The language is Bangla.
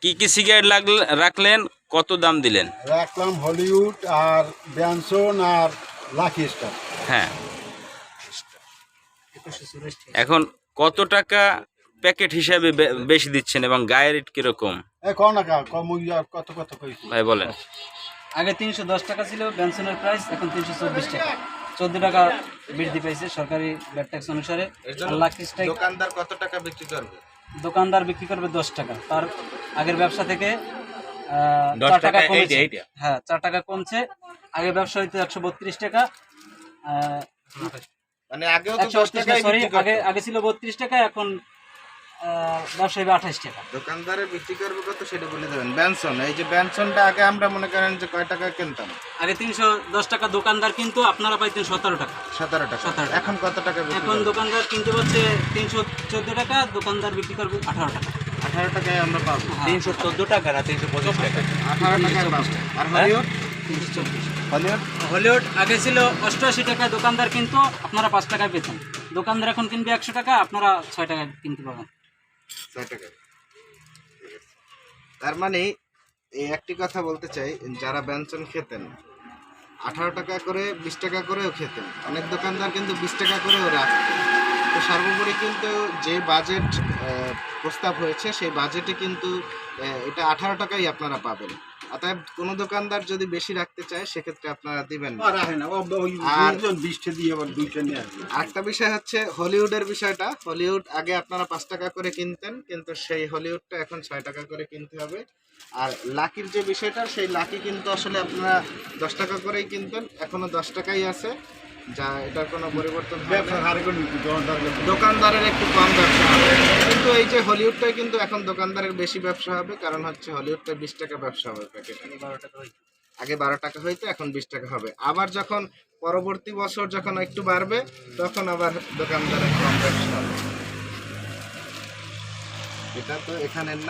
কি কি সিগারেট লাগল- রাখলেন কত দাম দিলেন? রাখলাম হলিউড আর ব্যানসন আর লাকি স্টার। হ্যাঁ। এখন কত টাকা প্যাকেট হিসাবে বে- বেশি দিচ্ছেন এবং গায়ের রেট কীরকম? এ কম না কা- কম ওই আর কত কত ভাই বলেন। আগে তিনশো দশ টাকা ছিল বেনসনের প্রাইস এখন তিনশো চব্বিশ টাকা। চোদ্দ টাকা বৃদ্ধি পেয়েছে সরকারি ব্যাট ট্যাক্স অনুসারে। লাকি স্ট্রাইক দোকানদার কত টাকা বিক্রি করবে? দোকানদার বিক্রি করবে দশ টাকা। তার আগের ব্যবসা থেকে আহ, চার টাকা কমেছে। হ্যাঁ চার টাকা কমছে। আগে ব্যবসা হইতে একশো বত্রিশ টাকা মানে আগেও তো একশো সরি আগে আগে ছিল বত্রিশ টাকা এখন আহ, ব্যবসা আঠাশ টাকা। দোকানদারে বিক্রি করবে কত সেটা বলে দেবেন। ব্যানসন এই যে ব্যানসনটা আগে আমরা মনে করেন যে কয় টাকা কিনতাম? আগে তিনশো দশ টাকা দোকানদার কিন্তু আপনারা পাইতেন সতেরো টাকা। সতেরো টাকা। 17 এখন কত টাকা এখন দোকানদার কিনতে পারছে তিনশো চোদ্দ টাকা দোকানদার বিক্রি করবে আঠারো টাকা। আঠারো টাকায় আমরা পাবো। তিনশো চোদ্দ টাকা না তিনশো পঁচিশ টাকা। আঠারো টাকায় পাবো। আর হলিউড? হলিউড? হলিউড আগে ছিল অষ্টআশি টাকা দোকানদার কিন্তু আপনারা পাঁচ টাকায় পেতেন। দোকানদার এখন কিনবে একশো টাকা আপনারা ছয় টাকায় কিনতে পারবেন। ছয় টাকা। তার মানে এই একটি কথা বলতে চাই যারা ব্যঞ্জন খেতেন আঠারো টাকা করে বিশ টাকা করেও খেতেন। অনেক দোকানদার কিন্তু বিশ টাকা করেও রাখতেন। সর্বোপরি কিন্তু যে বাজেট প্রস্তাব হয়েছে সেই বাজেটে কিন্তু এটা আঠারো টাকাই আপনারা পাবেন। অতএব কোনো দোকানদার যদি বেশি রাখতে চায় সেক্ষেত্রে আপনারা দিবেন আরেকটা বিষয় হচ্ছে হলিউডের বিষয়টা। হলিউড আগে আপনারা পাঁচ টাকা করে কিনতেন কিন্তু সেই হলিউডটা এখন ছয় টাকা করে কিনতে হবে। আর লাকির যে বিষয়টা সেই লাকি কিন্তু আসলে আপনারা দশ টাকা করেই কিনতেন। এখনও দশ টাকাই আছে। যা এটার কোনো পরিবর্তন ব্যবসা হারে দোকানদারের একটু কম। ব্যবসা হবে। কিন্তু এই যে হলিউডটাই কিন্তু এখন দোকানদারের বেশি ব্যবসা হবে কারণ হচ্ছে হলিউডটা বিশ টাকা ব্যবসা হবে প্যাকেট। আগে বারো টাকা হইতো এখন বিশ টাকা হবে। আবার যখন পরবর্তী বছর যখন একটু বাড়বে তখন আবার দোকানদারের কম ব্যবসা হবে। এটা তো এখানের না।